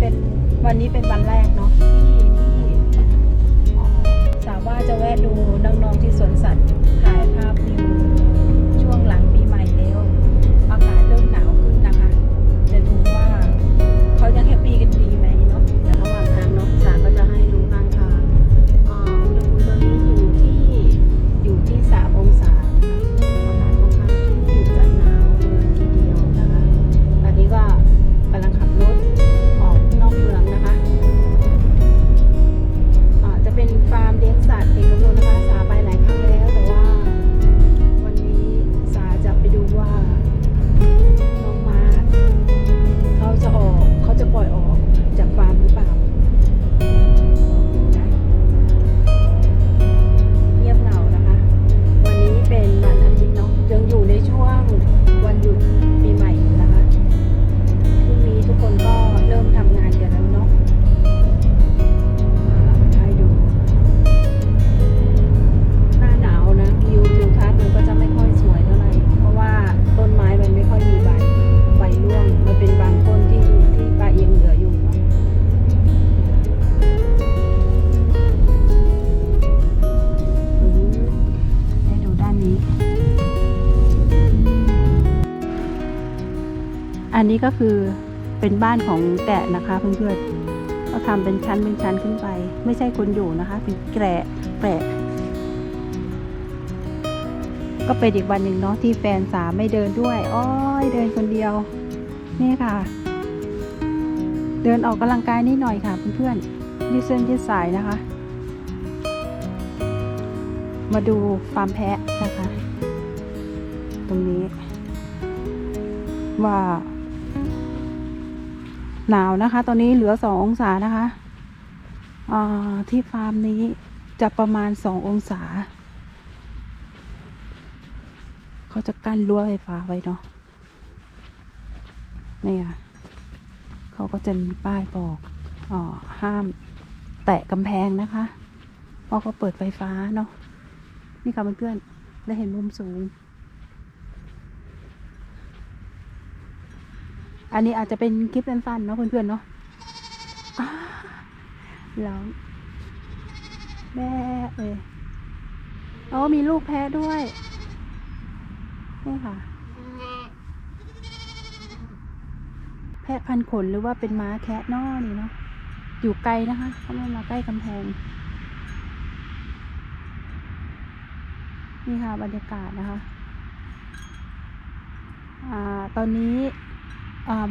เป็นวันนี้เป็นวันแรกเนาะที่ที่สาวว่าจะแวะดูน้อง อันนี้ก็คือเป็นบ้านของแกะนะคะเพื่อนๆเขาทำเป็นชั้นเป็นชั้นขึ้นไป ไม่ใช่คนอยู่นะคะ เป็นแกะแกะก็เป็นอีกวันหนึ่งเนาะที่แฟนสาไม่เดินด้วยอ้อยเดินคนเดียว นี่ค่ะ เดินออกกำลังกายนิดหน่อยค่ะเพื่อนๆยืดเส้นยืดสายนะคะ มาดูฟาร์มแพะนะคะ ตรงนี้ ว่า หนาวนะคะ ตอนนี้เหลือสององศานะคะอ่าที่ฟาร์มนี้จะประมาณสององศา เขาจะกั้นรั้วไฟฟ้าไว้เนาะนี่ค่ะเขาก็จะมีป้ายบอกอ๋อห้ามแตะกำแพงนะคะเพราะเขาเปิดไฟฟ้าเนาะนี่ค่ะเพื่อนๆได้เห็นมุมสูง อันนี้อาจจะเป็นคลิปสั้นๆเนาะเพื่อนๆเนาะอ้าร้องแม่เอ้ยอ๋อมีลูกแพ้ด้วย นี่ค่ะ แพะพันขนหรือว่าเป็นม้าแคะนอนี่เนาะ อยู่ไกลนะคะเขาไม่มาใกล้กำแพง นี่ค่ะบรรยากาศนะคะ อ่า ตอนนี้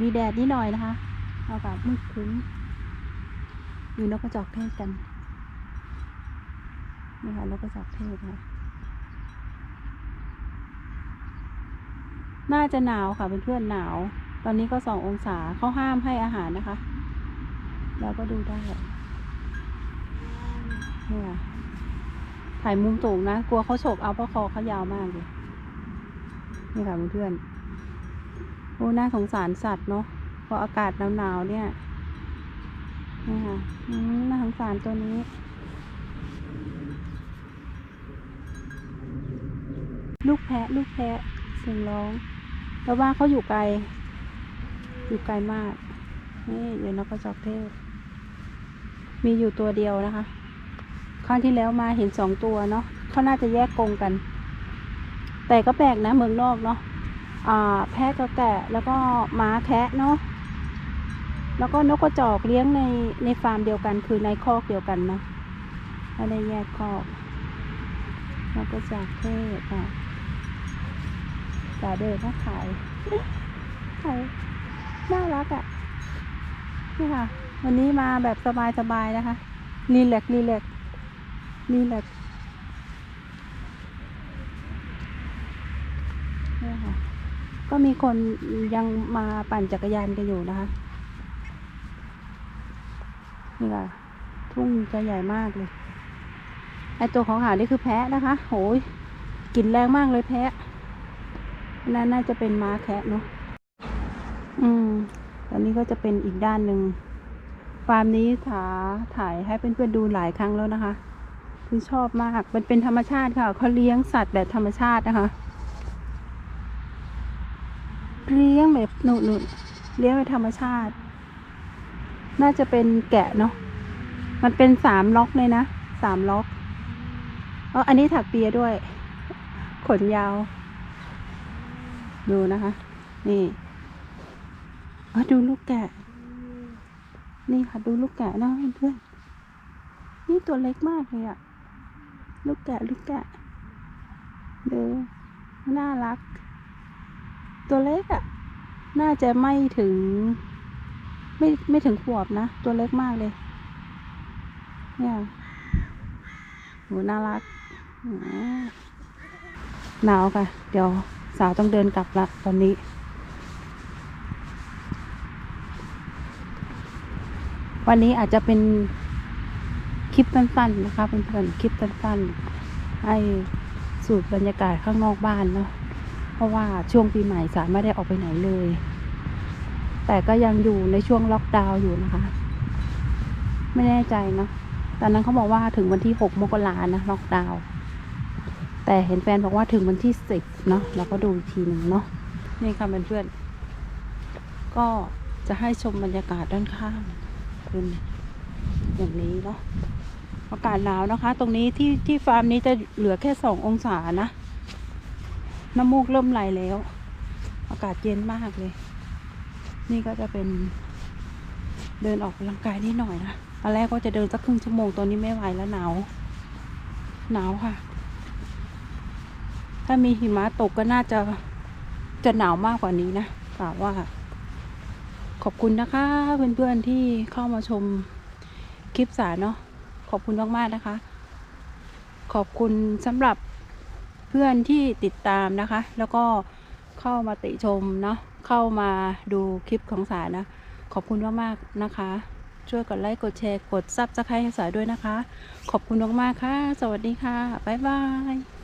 มีแดดนิดหน่อยนะคะอากาศมืดครึ้มอยู่นกกระจอกเทศกันนี่ค่ะนกกระจอกเทศค่ะน่าจะหนาวค่ะเพื่อนๆหนาว ตอนนี้ก็สององศาเขาห้ามให้อาหารนะคะ เราก็ดูได้นี่ยถ่ายมุมสูงนะ กลัวเขาฉกเอาเพราะคอเขายาวมากเลยนี่ค่ะเพื่อนๆ โอ้น่าสงสารสัตว์เนาะเพราะอากาศหนาวๆเนี่ยนี่ค่ะอืมน่าสงสารตัวนี้ลูกแพะ ลูกแพะเสียงร้องแต่ว่าเขาอยู่ไกล อยู่ไกลมาก นี่อยู่นกกระจอกเทศ มีอยู่ตัวเดียวนะคะ ครั้งที่แล้วมาเห็นสองตัวเนาะเขาน่าจะแยกกรงกัน แต่ก็แปลกนะเมืองนอกเนาะ แพะกับแกะแล้วก็ม้าแคะเนาะแล้วก็นกกระจอกเลี้ยงในในฟาร์มเดียวกันคือในคอกเดียวกันนะไม่ได้แยกคอกนกกระจอกเทศอะจ่าเดินมาขายขายน่ารักอะ่ะนี่ค่ะ วันนี้มาแบบสบายๆนะคะรีแลกรีแลกรีแลกซ์นี่ค่ะ ก็มีคนยังมาปั่นจักรยานกันอยู่นะคะ นี่ค่ะ ทุ่งจะใหญ่มากเลย ไอตัวของหานี่คือแพะนะคะ โหยกลิ่นแรงมากเลยแพะน่าน่าจะเป็นม้าแคะเนาะ อืมตอนนี้ก็จะเป็นอีกด้านหนึ่ง ฟาร์มนี้ถาถ่ายให้เพื่อนๆดูหลายครั้งแล้วนะคะ คือชอบมาก มันเป็นธรรมชาติค่ะ เขาเลี้ยงสัตว์แบบธรรมชาตินะคะ เลี้ยงแบบหนุนๆเลี้ยงแบบธรรมชาติ น่าจะเป็นแกะเนาะมันเป็นสามล็อกเลยนะสามล็อกเอออันนี้ถักเปียด้วย ขนยาว ดูนะคะ นี่เออดูลูกแกะ นี่ค่ะดูลูกแกะนะเพื่อนนี่ตัวเล็กมากเลยอะลูกแกะลูกแกะดูน่ารัก ตัวเล็กอะน่าจะไม่ถึง ไม่ไม่ถึงขวบนะ ตัวเล็กมากเลย เนี่ยโหน่ารัก หนาวค่ะ เดี๋ยวสาวต้องเดินกลับละตอนนี้ วันนี้อาจจะเป็นคลิปสั้นๆนะคะเพื่อนๆคลิปสั้นๆให้สูดบรรยากาศข้างนอกบ้านเนาะ เพราะว่าช่วงปีใหม่สารไม่ได้ออกไปไหนเลย แต่ก็ยังอยู่ในช่วงล็อกดาวน์อยู่นะคะ ไม่แน่ใจเนาะตอนนั้นเขาบอกว่าถึงวันที่หกมกรานะล็อกดาวน์แต่เห็นแฟนบอกว่าถึงวันที่สิบเนาะเราก็ดูอีกทีหนึ่งเนาะนี่ค่ะเพื่อนๆก็จะให้ชมบรรยากาศด้านข้างเป็นอย่างนี้เนาะอากาศหนาวนะคะ ตรงนี้ที่ที่ฟาร์มนี้จะเหลือแค่สององศานะ น้ำมูกเริ่มไหลแล้ว อากาศเย็นมากเลย นี่ก็จะเป็นเดินออกกำลังกายนิดหน่อยนะตอนแรกก็จะเดินสักครึ่งชั่วโมงตอนนี้ไม่ไหวแล้วหนาว หนาวค่ะ ถ้ามีหิมะตกก็น่าจะจะหนาวมากกว่านี้นะกล่าวว่า ขอบคุณนะคะ เพื่อนๆที่เข้ามาชมคลิปสารเนาะขอบคุณมากๆนะคะ ขอบคุณสำหรับ เพื่อนที่ติดตามนะคะ แล้วก็เข้ามาติชมเนาะเข้ามาดูคลิปของสานะ ขอบคุณมากๆนะคะ ช่วยกดไลค์กดแชร์กดซับสไครต์ให้สาด้วยนะคะ ขอบคุณมากๆค่ะ สวัสดีค่ะ บ๊ายบาย